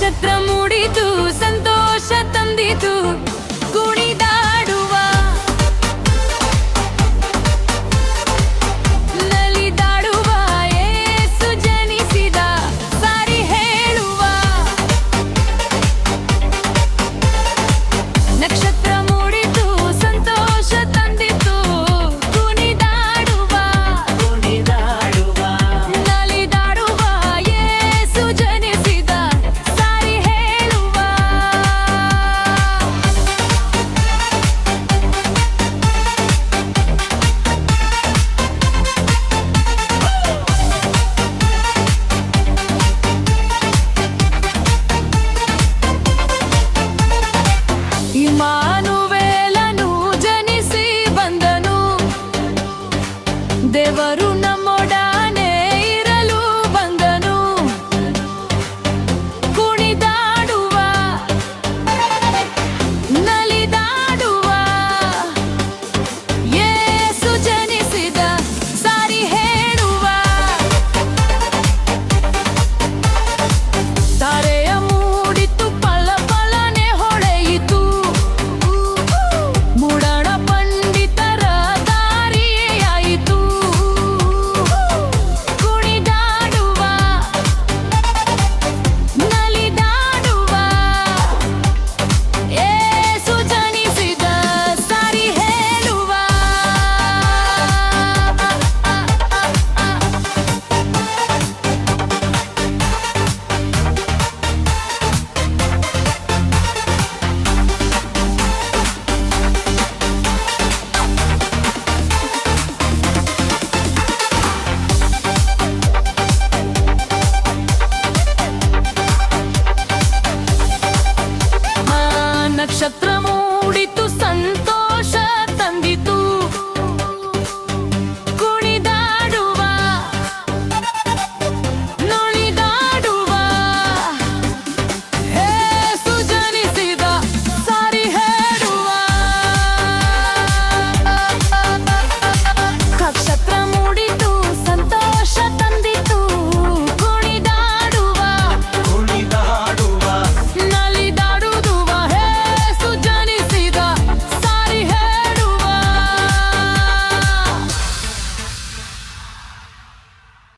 ನಕ್ಷತ್ರ ಮೂಡಿತು ಸಂತೋಷ ತಂದಿತು. ಕುಣಿದ ya